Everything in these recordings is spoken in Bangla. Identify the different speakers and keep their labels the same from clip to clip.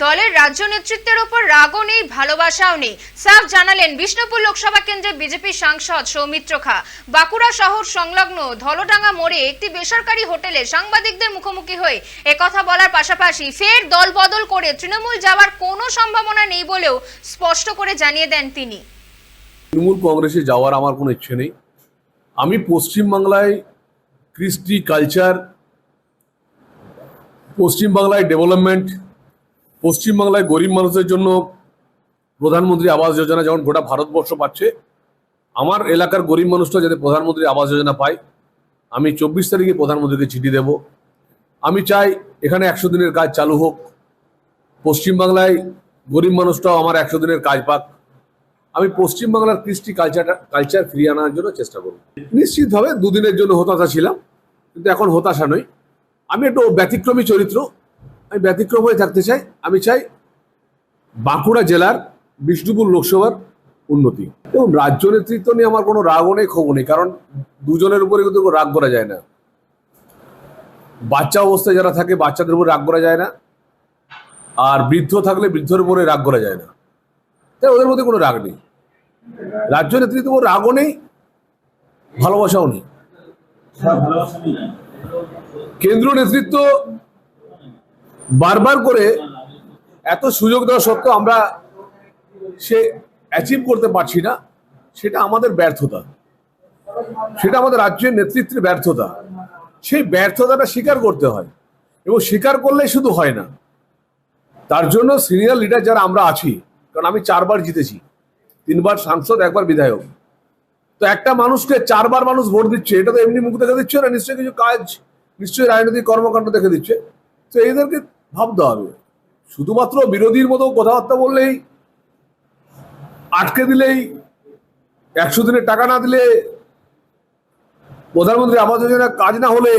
Speaker 1: দলের রাজ্য নেতৃত্বের ওপর রাগও নেই, ভালোবাসাও নেই। সাফ জানালেন বিষ্ণুপুর লোকসভা কেন্দ্রে বিজেপি সাংসদ সৌমিত্র খা। বাঁকুড়া শহর সংলগ্ন ধলডাঙ্গা মোড়ে একটি বেসরকারি হোটেলে সাংবাদিকদের মুখোমুখি হয়ে একথা বলার পাশাপাশি ফের দল বদল করে তৃণমূল যাওয়ার কোনো সম্ভাবনা নেই বলেও স্পষ্ট করে জানিয়ে দেন তিনি।
Speaker 2: তৃণমূল কংগ্রেসে যাওয়ার আমার কোনো ইচ্ছে নেই। আমি পশ্চিমবাংলায় কৃষ্টি কালচার পশ্চিমবাংলায় ডেভেলপমেন্ট পশ্চিমবাংলায় গরিব মানুষের জন্য প্রধানমন্ত্রী আবাস যোজনা যেমন গোটা ভারতবর্ষ পাচ্ছে, আমার এলাকার গরিব মানুষটা যাতে প্রধানমন্ত্রী আবাস যোজনা পায়, আমি চব্বিশ তারিখে প্রধানমন্ত্রীকে চিঠি দেব। আমি চাই এখানে একশো দিনের কাজ চালু হোক। পশ্চিমবাংলায় গরিব মানুষটাও আমার একশো দিনের কাজ পাক। আমি পশ্চিমবাংলার কৃষ্টি কালচারটা, কালচার ফিরিয়ে আনার জন্য চেষ্টা করব। নিশ্চিতভাবে দুদিনের জন্য হতাশা ছিলাম, কিন্তু এখন হতাশা নই। আমি একটু ব্যতিক্রমী চরিত্র আমি ব্যতিক্রম হয়ে থাকতে চাই, আমি চাই বাঁকুড়া জেলার বিষ্ণুপুর লোকসভার উন্নতি। এবং রাজ্য নেতৃত্ব নিয়ে আমার কোনো রাগও নেই, ক্ষোভ নেই, কারণ দুজনের উপরে কিন্তু রাগ করা যায় না। বাচ্চা অবস্থায় যারা থাকে, বাচ্চাদের উপর রাগ করা যায় না, আর বৃদ্ধ থাকলে বৃদ্ধের উপরে রাগ করা যায় না। তাই ওদের মধ্যে কোনো রাগ নেই। রাজ্য নেতৃত্ব রাগও নেই, ভালোবাসাও নেই। কেন্দ্র নেতৃত্ব বারবার করে এত সুযোগ দেওয়া সত্ত্বেও আমরা সে অ্যাচিভ করতে পারছি না, সেটা আমাদের ব্যর্থতা। সেটা আমাদের রাজ্যের নেতৃত্বের ব্যর্থতা। সেই ব্যর্থতাটা স্বীকার করতে হয় এবং স্বীকার করলেই শুধু হয় না। তার জন্য সিনিয়র লিডার যারা আমরা আছি, কারণ আমি চারবার জিতেছি, তিনবার সাংসদ, একবার বিধায়ক। তো একটা মানুষকে চারবার মানুষ ভোট দিচ্ছে, এটা তো এমনি মুখ দেখে দিচ্ছে না, নিশ্চয়ই কিছু কাজ, নিশ্চয়ই রাজনৈতিক কর্মকাণ্ড দেখে দিচ্ছে। তো এদেরকে ভাবতে হবে। শুধুমাত্র বিরোধীর মতো কথাবার্তা বললেই, আটকে দিলেই, একশো দিনের টাকা না দিলে, প্রধানমন্ত্রী আবাস যোজনা কাজ না হলে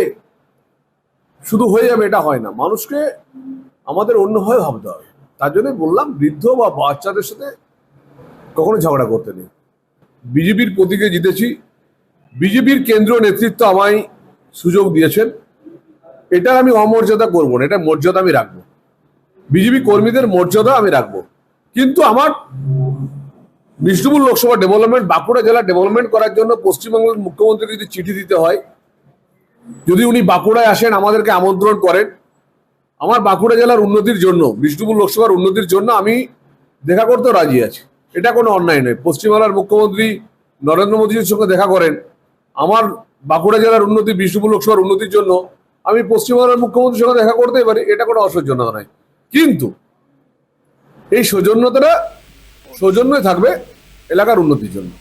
Speaker 2: শুধু হয়ে যাবে, এটা হয় না। মানুষকে আমাদের অন্যভাবে ভাবতে হবে। তার জন্য বললাম, বৃদ্ধ বা বাচ্চাদের সাথে কখনো ঝগড়া করতে নেই। বিজেপির প্রতীকে জিতেছি। বিজেপির কেন্দ্রীয় নেতৃত্ব আমায় সুযোগ দিয়েছেন। এটার আমি অমর্যাদা করব না, এটা মর্যাদা আমি রাখব। বিজেপি কর্মীদের মর্যাদা আমি রাখব। কিন্তু আমার বিষ্ণুপুর লোকসভা ডেভেলপমেন্ট বাঁকুড়া জেলা ডেভেলপমেন্ট করার জন্য পশ্চিমবঙ্গের মুখ্যমন্ত্রীকে যদি চিঠি দিতে হয়, যদি উনি বাঁকুড়ায় আসেন, আমাদেরকে আমন্ত্রণ করেন, আমার বাঁকুড়া জেলার উন্নতির জন্য, বিষ্ণুপুর লোকসভার উন্নতির জন্য আমি দেখা করতেও রাজি আছি। এটা কোনো অন্যায় নয়। পশ্চিমবাংলার মুখ্যমন্ত্রী নরেন্দ্র মোদীর সঙ্গে দেখা করেন। আমার বাঁকুড়া জেলার উন্নতি, বিষ্ণুপুর লোকসভার উন্নতির জন্য আমি পশ্চিমবঙ্গের মুখ্যমন্ত্রীর সঙ্গে দেখা করতেই পারি, এটা কোনো অসৌজন্যতা নয়। কিন্তু এই সৌজন্যতাটা সৌজন্যই থাকবে এলাকার উন্নতির জন্য।